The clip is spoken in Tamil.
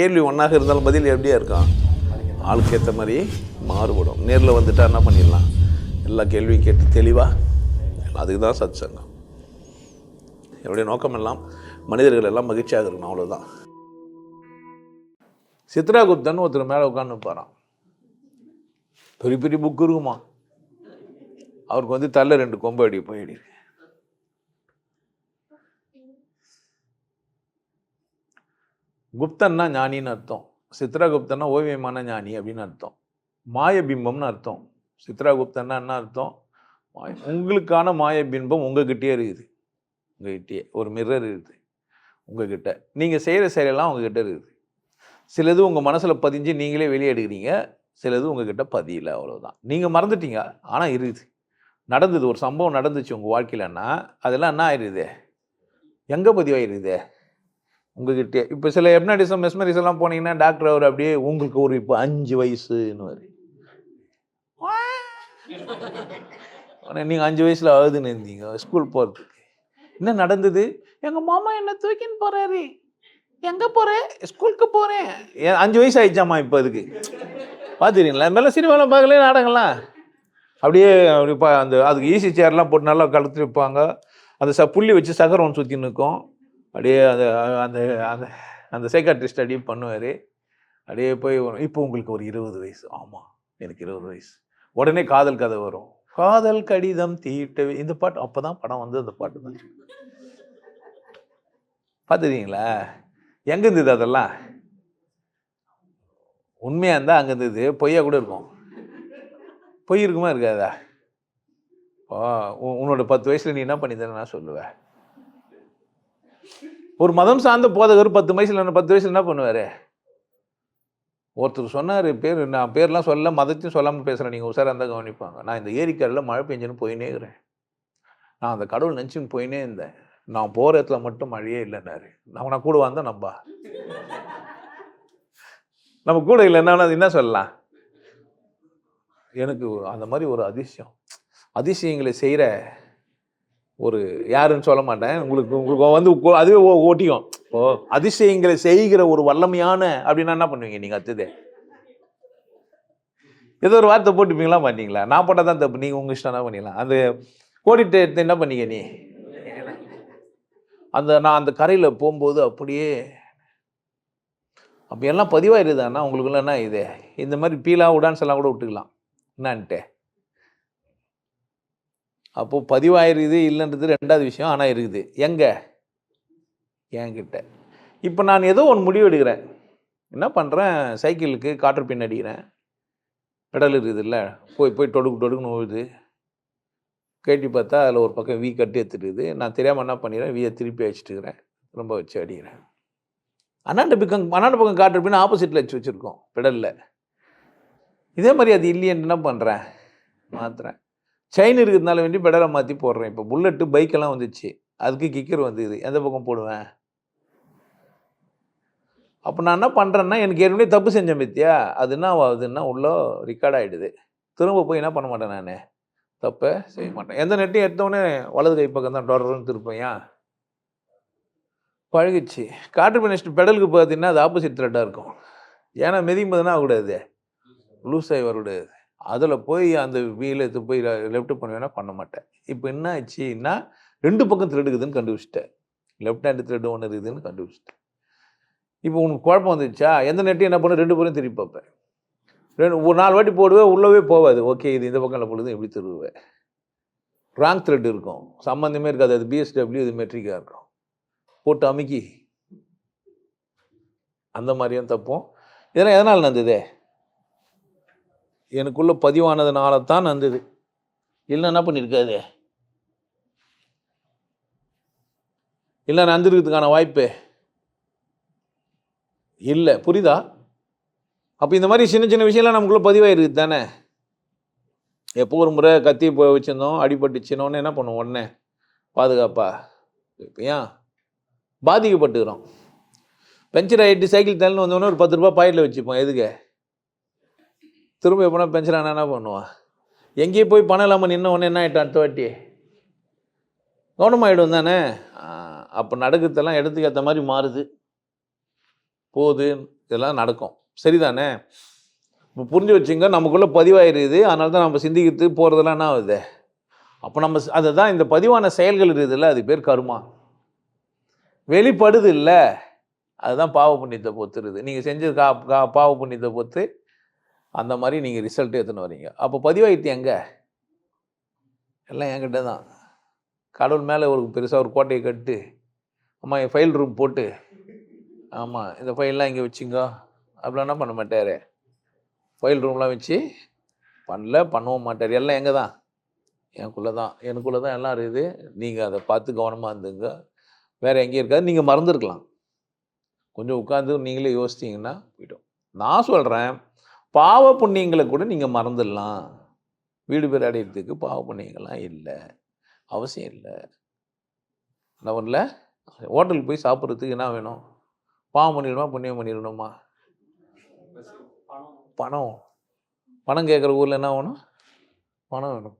கேள்வி ஒன்றாக இருந்தாலும் பதில் எப்படியா இருக்கும்? ஆளுக்கு ஏற்ற மாதிரி மாறுபடும். நேரில் வந்துட்டால் என்ன பண்ணிடலாம்? எல்லா கேள்வியும் கேட்டு தெளிவாக அதுக்கு தான் சத் சங்கம் என்னுடைய நோக்கம் எல்லாம் மனிதர்கள் எல்லாம் மகிழ்ச்சியாக இருக்கணும் அவ்வளோதான் சித்ரா குப்தன் ஒருத்தர் மேலே உட்காந்து போகிறான் பெரிய பெரிய புக்கு இருக்குமா? அவருக்கு வந்து தள்ள ரெண்டு கொம்பு அடி போயிடு குப்தன்னா ஞானின்னு அர்த்தம். சித்ராகுப்தன்னா ஓவியமான ஞானி அப்படின்னு அர்த்தம். மாயபிம்பம்னு அர்த்தம். சித்ராகுப்தன்னா என்ன அர்த்தம்? மாய உங்களுக்கான மாயபிம்பம் உங்ககிட்டயே இருக்குது. உங்ககிட்டயே ஒரு மிரர் இருக்குது. உங்ககிட்ட. நீங்கள் செய்கிற செயலெல்லாம் உங்ககிட்ட இருக்குது. சிலது உங்கள் மனசில் பதிஞ்சு நீங்களே வெளியே எடுக்கிறீங்க. சிலது உங்ககிட்ட பதியல அவ்வளோதான் நீங்கள் மறந்துட்டீங்க. ஆனால் இருக்குது. நடந்தது ஒரு சம்பவம் நடந்துச்சு உங்கள் வாழ்க்கையிலன்னா அதெல்லாம் என்ன ஆயிடுது எங்கே பதிவாயிருது? உங்ககிட்டே இப்போ சில எப்னாடிசம் மெஸ்மரிஸ் எல்லாம் போனீங்கன்னா டாக்டர் அவர் அப்படியே உங்களுக்கு ஒரு இப்போ அஞ்சு வயசுன்னு ஆனால் நீங்கள் அஞ்சு வயசில் ஆகுதுன்னு இருந்தீங்க ஸ்கூல் போகிறதுக்கு என்ன நடந்தது? எங்கள் மாமா என்ன தூக்கின்னு போகிறாரு எங்கே போகிறேன் ஸ்கூலுக்கு போகிறேன் அஞ்சு வயசு ஆயிடுச்சாம்மா இப்போ அதுக்கு? பார்த்துக்கிறீங்களா மேலே சினிமாவில் பார்க்கல நாடகம்லாம்? அப்படியே அப்படி அந்த அதுக்கு ஈஸி சேர்லாம் போட்டு நல்லா கழுத்து வைப்பாங்க. அந்த ச புள்ளி வச்சு சக்கரம் சுற்றி நிற்கும் அப்படியே அந்த அந்த அந்த அந்த சைக்காட்ரிஸ்ட் அப்படியே பண்ணுவார். அப்படியே போய் வரும். இப்போ உங்களுக்கு ஒரு இருபது வயசு. ஆமாம் எனக்கு இருபது வயசு. உடனே காதல் கதை வரும். காதல் கடிதம் தீட்டவே இந்த பாட்டு அப்போ தான் படம் வந்து அந்த பாட்டு தான். பார்த்துருக்கீங்களா? எங்கே இருந்தது அதெல்லாம்? உண்மையாக இருந்தால் அங்கே இருந்தது பொய்யா கூட இருக்கும். பொய் இருக்குமா இருக்காதா? ஓ உ- உன்னோட பத்து வயசில் நீ என்ன பண்ணித்தர நான் சொல்லுவேன். ஒரு மதம் சார்ந்த போதகர் பத்து வயசில் என்ன- பத்து வயசில் என்ன பண்ணுவார்? ஒருத்தர் சொன்னார் பேர் நான் பேர்லாம் சொல்ல மதத்தையும் சொல்லாமல் பேசுகிறேன் நீங்கள் உசாராக இருந்தால் கவனிப்பாங்க. நான் இந்த ஏரிக்கரையில் மழை பெஞ்சுன்னு போயினே இருக்கிறேன். நான் அந்த கடவுள் நினச்சின்னு போயினே இருந்தேன். நான் போகிற இடத்துல மட்டும் மழையே இல்லைன்னாரு. நான் நான் கூட வந்தேன் நம்பா. நம்ம கூட இல்லைன்னா அது என்ன சொல்லலாம்? எனக்கு அந்த மாதிரி ஒரு அதிசயம். அதிசயங்களை செய்கிற ஒரு யாருன்னு சொல்ல மாட்டேன். உங்களுக்கு உங்களுக்கு வந்து அதுவே ஓ- ஓ அதிசயங்களை செய்கிற ஒரு வல்லமையான அப்படின்னா என்ன பண்ணுவீங்க நீங்கள் அடுத்தது ஏதோ ஒரு வார்த்தை போட்டுப்பீங்களா மாட்டீங்களா? நான் போட்டால் தான் தப்பு. நீங்கள் உங்கள் இஷ்டம் என்ன பண்ணிக்கலாம் அந்த கோடிட்டு எடுத்து என்ன பண்ணீங்க நீ? அந்த நான் அந்த கரையில் போகும்போது அப்படியே அப்படியெல்லாம் எல்லாம் பதிவாயிருதாண்ணா உங்களுக்குள்ள என்ன இது இந்த மாதிரி பீலா உடான்ஸ் எல்லாம் கூட விட்டுக்கலாம். என்னான்ட்டு? அப்போது பதிவாயிருது இல்லைன்றது ரெண்டாவது விஷயம் ஆனால் இருக்குது. எங்கே? என்கிட்ட. இப்போ நான் ஏதோ ஒன்று முடிவு எடுக்கிறேன். என்ன பண்ணுறேன் சைக்கிளுக்கு காற்று பின் அடிக்கிறேன். பெடல் இருக்குது இல்லை போய் போய் டொடுக்கு தொடுக்குன்னு ஓடுது. கேட்டி பார்த்தா அதில் ஒரு பக்கம் வீ கட்டி எடுத்துட்டுது நான் தெரியாமல் என்ன பண்ணிடுறேன் வீயை திருப்பி வச்சுட்டுக்கிறேன் ரொம்ப வச்சு அடிக்கிறேன். அண்ணாண்ட பக்கம் அண்ணாண்ட பக்கம் காற்று பின் ஆப்போசிட்டில் வச்சு வச்சுருக்கோம் பெடலில். இதே மாதிரி அது இல்லையேன்னு என்ன பண்ணுறேன் மாற்றுறேன் செயின் இருக்கிறதுனால வேண்டி பெடலை மாற்றி போடுறேன். இப்போ புல்லட்டு பைக்கெல்லாம் வந்துச்சு. அதுக்கு கிக்கர் வந்துது. எந்த பக்கம் போடுவேன்? அப்போ நான் என்ன பண்ணுறேன்னா எனக்கு ஏற்கனவே தப்பு செஞ்சேன் பத்தியா? அது என்ன ஆகுதுன்னா உள்ளே ரெக்கார்ட் ஆகிடுது திரும்ப போய் என்ன பண்ண மாட்டேன் நான்? தப்பை செய்ய மாட்டேன். எந்த நெட்டையும் எடுத்தோடனே வலது கை பக்கம் தான் டொடர்னு திருப்பேன். பழகிச்சு காற்று பண்ணிட்டு பெடலுக்கு பார்த்தீங்கன்னா அது ஆப்போசிட் த்ரெட்டாக இருக்கும். ஏன்னா மிதிக்கும் போதுனா ஆகக்கூடாது. லூஸ் ஆகி வரக்கூடாது. அதில் போய் அந்த வீல எடுத்து போய் லெஃப்ட் பண்ணுவேன்னா பண்ண மாட்டேன். இப்போ என்ன ஆச்சுன்னா ரெண்டு பக்கம் த்ரெட் இருக்குதுன்னு கண்டுபிடிச்சிட்டேன். லெஃப்ட் ஹேண்ட் த்ரெட் ஒன்று இருக்குதுன்னு கண்டுபிடிச்சிட்டேன். இப்போ உனக்கு குழப்பம் வந்துச்சா எந்த நெட்டையும் என்ன பண்ண? ரெண்டு பேரும் திருப்பி பார்ப்பேன். ரெண்டு ஒரு நாலு வாட்டி போடுவேன் உள்ளவே போகாது. ஓகே இது இந்த பக்கம் பொழுது எப்படி திருவுவேன்? ராங் த்ரெட் இருக்கும். சம்மந்தமே இருக்காது. அது பிஎஸ்டபிள்யூ இது மெட்ரிக்காக இருக்கும். போட்டு அமுக்கி. அந்த மாதிரியும் தப்போம். இதெல்லாம் எதனால் நடந்தது? எனக்குள்ளே பதிவானதுனால தான் நடந்தது இல்லை என்ன பண்ணியிருக்காது இல்லை நடந்துருக்கிறதுக்கான வாய்ப்பு? இல்லை புரியுதா? அப்போ இந்த மாதிரி சின்ன சின்ன விஷயம்லாம் நமக்குள்ளே பதிவாயிருக்குது தானே? எப்போ ஒரு முறை கத்தி போய் வச்சுருந்தோம் அடிபட்டுச்சுனோன்னு என்ன பண்ணுவோம் உடனே பாதுகாப்பா? இப்போ ஏன்? பாதிக்கப்பட்டுக்கிறோம். பெஞ்சர் ஆகிட்டு சைக்கிள் தள்ளின்னு வந்தோடனே ஒரு பத்து ரூபா பாயிட்டில் வச்சுப்போம் எதுக்கு? திரும்ப எப்போனா பென்ஷன் என்ன பண்ணுவான்? எங்கேயே போய் பணம் இல்லாமல் நின்ன உடனே என்ன ஆகிட்டான் அடுத்த வாட்டி? கவனமாயிடும் தானே? அப்போ நடக்கிறதெல்லாம் இடத்துக்கு ஏற்ற மாதிரி மாறுது. போகுது இதெல்லாம் நடக்கும். சரிதானே? இப்போ புரிஞ்சு வச்சுங்க நமக்குள்ளே பதிவாயிருது. அதனால தான் நம்ம சிந்திக்கிறது போகிறதெல்லாம் என்ன ஆகுது? அப்போ நம்ம அதை தான் இந்த பதிவான செயல்கள் இருக்குதுல்ல அது பேர் கருமா. வெளிப்படுது இல்லை அதுதான் பாவ புண்ணியத்தை பொறுத்துருது நீங்கள் செஞ்சது கா கா பாவ புண்ணியத்தை பொறுத்து அந்த மாதிரி நீங்கள் ரிசல்ட்டு எடுத்துன்னு வரீங்க அப்போ பதிவாயிட்டு எங்கே? எல்லாம் என்கிட்ட தான். கடவுள் மேலே ஒரு பெருசாக ஒரு கோட்டையை கட்டு ஆமாம் என் ஃபைல் ரூம் போட்டு ஆமாம் இந்த ஃபைல்லாம் இங்கே வச்சுங்க. அப்படிலாம் பண்ண மாட்டார்? ஃபைல் ரூம்லாம் வச்சு பண்ணல பண்ணவும் மாட்டார். எல்லாம் எங்கே தான்? எனக்குள்ளே தான். எனக்குள்ளே தான் எல்லாம் இருக்குது. நீங்கள் அதை பார்த்து கவனமாக இருந்துங்க. வேறு எங்கேயும் இருக்காது. நீங்கள் மறந்துருக்கலாம். கொஞ்சம் உட்காந்து நீங்களே யோசிச்சிங்கன்னா போய்டும். நான் சொல்கிறேன் பாவ புண்ணியங்களை கூட நீங்கள் மறந்துடலாம். வீடு பேர் அடையிறதுக்கு பாவ புண்ணியங்கள்லாம் இல்லை. அவசியம் இல்லை. என்ன ஹோட்டலுக்கு போய் சாப்பிட்றதுக்கு என்ன வேணும்? பாவம் பண்ணிடணுமா? புண்ணியம் பண்ணிடணுமா? பணம். பணம் கேட்குற ஊரில் என்ன வேணும்? பணம் வேணும்.